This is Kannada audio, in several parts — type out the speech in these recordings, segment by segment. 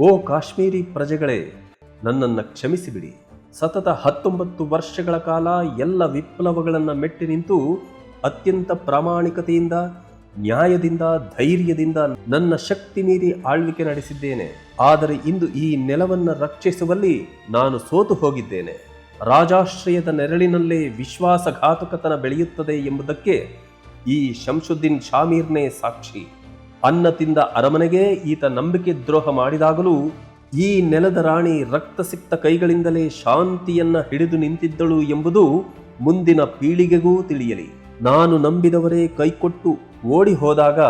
ಓ ಕಾಶ್ಮೀರಿ ಪ್ರಜೆಗಳೇ, ನನ್ನನ್ನು ಕ್ಷಮಿಸಿಬಿಡಿ. ಸತತ ಹತ್ತೊಂಬತ್ತು ವರ್ಷಗಳ ಕಾಲ ಎಲ್ಲ ವಿಪ್ಲವಗಳನ್ನು ಮೆಟ್ಟಿ ನಿಂತು ಅತ್ಯಂತ ಪ್ರಾಮಾಣಿಕತೆಯಿಂದ, ನ್ಯಾಯದಿಂದ, ಧೈರ್ಯದಿಂದ ನನ್ನ ಶಕ್ತಿ ಮೀರಿ ಆಳ್ವಿಕೆ ನಡೆಸಿದ್ದೇನೆ. ಆದರೆ ಇಂದು ಈ ನೆಲವನ್ನು ರಕ್ಷಿಸುವಲ್ಲಿ ನಾನು ಸೋತು ಹೋಗಿದ್ದೇನೆ. ರಾಜಾಶ್ರಯದ ನೆರಳಿನಲ್ಲೇ ವಿಶ್ವಾಸಘಾತುಕತನ ಬೆಳೆಯುತ್ತದೆ ಎಂಬುದಕ್ಕೆ ಈ ಶಂಶುದ್ದೀನ್ ಶಾಮೀರ್ನೇ ಸಾಕ್ಷಿ. ಅನ್ನ ತಿಂದ ಅರಮನೆಗೆ ಈತ ನಂಬಿಕೆ ದ್ರೋಹ ಮಾಡಿದಾಗಲೂ ಈ ನೆಲದ ರಾಣಿ ರಕ್ತಸಿಕ್ತ ಕೈಗಳಿಂದಲೇ ಶಾಂತಿಯನ್ನ ಹಿಡಿದು ನಿಂತಿದ್ದಳು ಎಂಬುದು ಮುಂದಿನ ಪೀಳಿಗೆಗೂ ತಿಳಿಯಲಿ. ನಾನು ನಂಬಿದವರೇ ಕೈಕೊಟ್ಟು ಓಡಿ ಹೋದಾಗ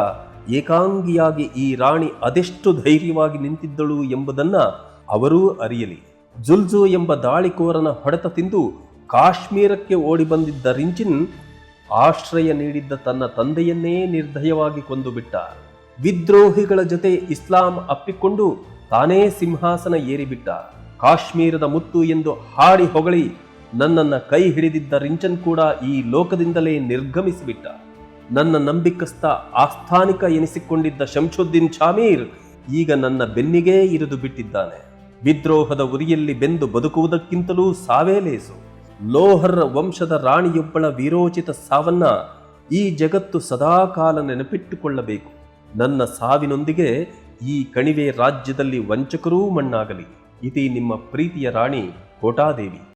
ಏಕಾಂಗಿಯಾಗಿ ಈ ರಾಣಿ ಅದೆಷ್ಟು ಧೈರ್ಯವಾಗಿ ನಿಂತಿದ್ದಳು ಎಂಬುದನ್ನ ಅವರೂ ಅರಿಯಲಿ. ಜುಲ್ಜು ಎಂಬ ದಾಳಿಕೋರನ ಹೊಡೆತ ತಿಂದು ಕಾಶ್ಮೀರಕ್ಕೆ ಓಡಿ ಬಂದಿದ್ದ ರಿಂಚಿನ್ ಆಶ್ರಯ ನೀಡಿದ್ದ ತನ್ನ ತಂದೆಯನ್ನೇ ನಿರ್ದಯವಾಗಿ ಕೊಂದು ಬಿಟ್ಟ ವಿದ್ರೋಹಿಗಳ ಜೊತೆ ಇಸ್ಲಾಂ ಅಪ್ಪಿಕೊಂಡು ತಾನೇ ಸಿಂಹಾಸನ ಏರಿಬಿಟ್ಟ. ಕಾಶ್ಮೀರದ ಮುತ್ತು ಎಂದು ಹಾಡಿ ಹೊಗಳಿ ನನ್ನನ್ನ ಕೈ ಹಿಡಿದಿದ್ದ ರಿಂಚನ್ ಕೂಡ ಈ ಲೋಕದಿಂದಲೇ ನಿರ್ಗಮಿಸಿಬಿಟ್ಟ. ನನ್ನ ನಂಬಿಕಸ್ಥ ಆಸ್ಥಾನಿಕ ಎನಿಸಿಕೊಂಡಿದ್ದ ಶಂಶುದ್ದೀನ್ ಶಾಮೀರ್ ಈಗ ನನ್ನ ಬೆನ್ನಿಗೇ ಇರಿದು ಬಿಟ್ಟಿದ್ದಾನೆ. ವಿದ್ರೋಹದ ಉರಿಯಲ್ಲಿ ಬೆಂದು ಬದುಕುವುದಕ್ಕಿಂತಲೂ ಸಾವೇ ಲೇಸು. ಲೋಹರ್ ವಂಶದ ರಾಣಿಯೊಬ್ಬಳ ವೀರೋಚಿತ ಸಾವನ್ನ ಈ ಜಗತ್ತು ಸದಾಕಾಲ ನೆನಪಿಟ್ಟುಕೊಳ್ಳಬೇಕು. ನನ್ನ ಸಾವಿನೊಂದಿಗೆ ಈ ಕಣಿವೆ ರಾಜ್ಯದಲ್ಲಿ ವಂಚಕರೂ ಮಣ್ಣಾಗಲಿ. ಇತಿ ನಿಮ್ಮ ಪ್ರೀತಿಯ ರಾಣಿ ಕೋಟಾದೇವಿ.